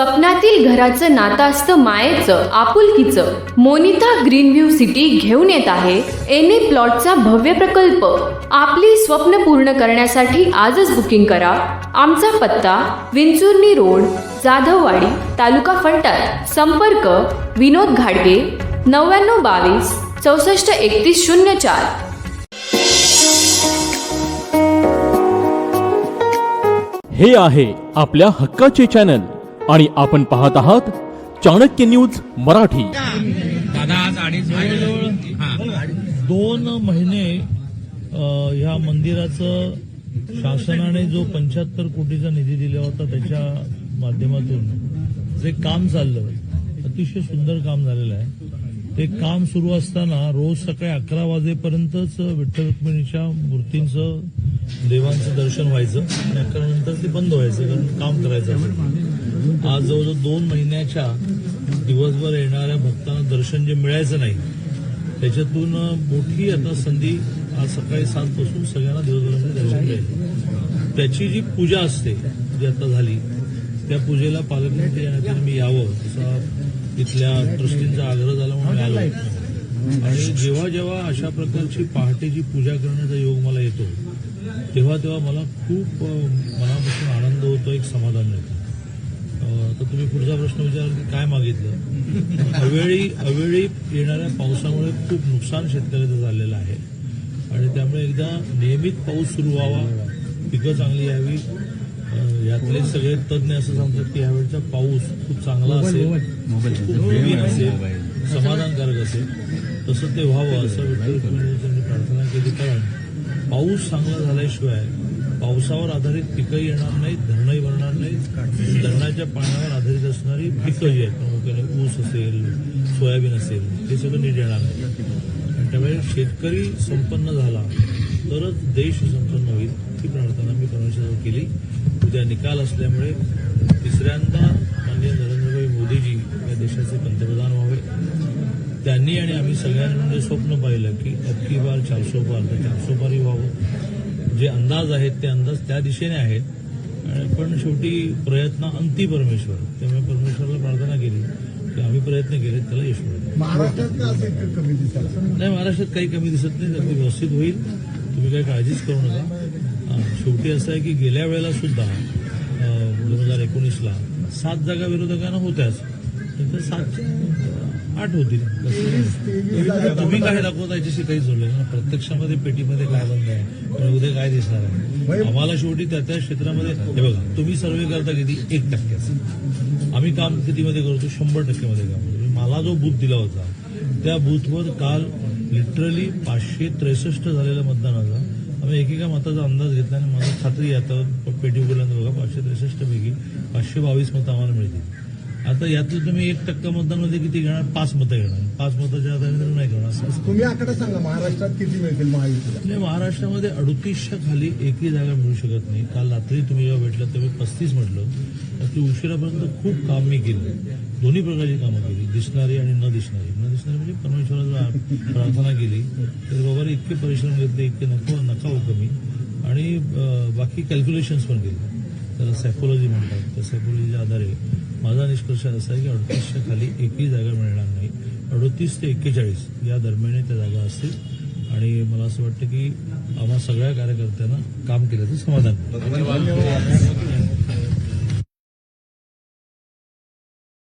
स्वप्नातील घराचं नातं असतं मायेचं आपुलकीचं मोनिता ग्रीन व्ह्यू सिटी घेऊन येत आहे. एन ए प्लॉटचा भव्य प्रकल्प. आपली स्वप्न पूर्ण करण्यासाठी आजच बुकिंग करा. आमचा पत्ता विंचुर्णी रोड जाधववाडी तालुका फलटण. संपर्क विनोद घाडगे नव्याण्णव बावीस चौसष्ट एकतीस शून्य चार. हे आहे आपल्या हक्काचे चॅनल. आणि आपण पाहत आहात चाणक्य न्यूज मराठी. दादा आज अडीच वाजले हा. दोन महिने ह्या मंदिराचं शासनाने जो पंच्याहत्तर कोटीचा निधी दिला होता त्याच्या माध्यमातून जे काम चाललं अतिशय सुंदर काम झालेलं आहे. ते काम सुरू असताना रोज सकाळी अकरा वाजेपर्यंतच विठ्ठल रुक्मिणीच्या मूर्तींचं देवांचं दर्शन व्हायचं आणि अकरा नंतर ते बंद व्हायचं कारण काम करायचं आज जवळजवळ दोन महिन्याच्या दिवसभर येणाऱ्या भक्तांना दर्शन जे मिळायचं नाही त्याच्यातून मोठी आता संधी आज सकाळी सात पासून सगळ्यांना दिवसभरामध्ये दर्शन मिळेल त्याची जी पूजा असते जी आता झाली त्या पूजेला पालकमंत्री या मी यावं. असा इथल्या ट्रस्टींचा आग्रह झाला म्हणून आलो. आणि जेव्हा जेव्हा अशा प्रकारची पहाटेची पूजा करण्याचा योग मला येतो तेव्हा तेव्हा मला खूप मनापासून आनंद होतो एक समाधान मिळतं. तर तुम्ही पुढचा प्रश्न विचाराल की काय मागितलं? अवेळी अवेळी येणाऱ्या पावसामुळे खूप नुकसान शेतकऱ्याचं झालेलं आहे. आणि त्यामुळे एकदा नियमित पाऊस सुरू व्हावा पिकं चांगली यावी. यातले सगळे तज्ज्ञ असं सांगतात की यावेळचा पाऊस खूप चांगला असेल असेल समाधानकारक असेल तसं ते व्हावं असं विठ्ठल प्रार्थना केली. कारण पाऊस चांगला झाल्याशिवाय पावसावर आधारित पिकंही येणार नाहीत धरणंही भरणार नाहीत. धरणाच्या पाण्यावर आधारित असणारी पिकं जी आहेत प्रामुख्याने ऊस असेल सोयाबीन असेल हे सगळं नीट येणार नाही आणि त्यामुळे शेतकरी संपन्न झाला तरच देश संपन्न होईल ही प्रार्थना मी परमेश्वर केली. उद्या निकाल असल्यामुळे तिसऱ्यांदा त्यांनी आणि आम्ही सगळ्यांनी म्हणजे स्वप्न पाहिलं की अबकी बार चारसो पार तर चारसो पारही व्हावं. जे अंदाज आहेत ते अंदाज त्या दिशेने आहेत. पण शेवटी प्रयत्न अंती परमेश्वर. त्यामुळे परमेश्वराला प्रार्थना केली की आम्ही प्रयत्न केले त्याला यश मिळेल. नाही महाराष्ट्रात काही कमी दिसत नाही अगदी व्यवस्थित होईल. तुम्ही काही काळजीच करू नका. शेवटी असं आहे की गेल्या वेळेला सुद्धा दोन हजार एकोणीसला सात जागा विरोधकांना होत्याच. तर सात आठ होतील तुम्ही काय दाखवता याच्याशी काही जोडलं ना? प्रत्यक्षामध्ये पेटीमध्ये काय बंद आहे? आणि उद्या काय दिसणार आहे? आम्हाला शेवटी त्या त्या क्षेत्रामध्ये हे बघा तुम्ही सर्वे करता किती? एक टक्क्याचं आम्ही काम कितीमध्ये करतो? शंभर टक्क्यामध्ये काम करतो. मला जो बूथ दिला होता त्या बूथवर काल लिटरली पाचशे त्रेसष्ट झालेल्या मतदानाचा आम्ही एकेका मताचा अंदाज घेतला आणि मला खात्री आता पेटी उघडल्यानंतर बघा पाचशे त्रेसष्ट पैकी पाचशे बावीस मतं आम्हाला मिळतील. आता यातलं तुम्ही एक टक्का मतदानमध्ये किती घेणार? पाच मतं घेणार. पाच मताच्या आधारे नाही असतं. तुम्ही आकडा सांगा महाराष्ट्रात किती मिळतील महायुतीला? महाराष्ट्रामध्ये अडुतीसच्या खाली एकही जागा मिळू शकत नाही. काल रात्री तुम्ही जेव्हा भेटलं तेव्हा पस्तीस म्हटलं. रात्री उशिरापर्यंत खूप काम मी केलं. दोन्ही प्रकारची कामं केली. दिसणारी आणि न दिसणारी. न दिसणारी म्हणजे परमेश्वराला प्रार्थना केली तर बाबा इतके परिश्रम घेतले इतके नको नका हो कमी. आणि बाकी कॅल्क्युलेशन्स पण केले. त्याला सायकोलॉजी म्हणतात. त्या सायकोलॉजीच्या आधारे माझा निष्कर्ष असा आहे की अडतीसच्या खाली एकही जागा मिळणार नाही. अडतीस ते एक्केचाळीस या दरम्यान त्या जागा असतील. आणि मला असं वाटतं की आम्हा सगळ्या कार्यकर्त्यांना काम केल्याचं समाधान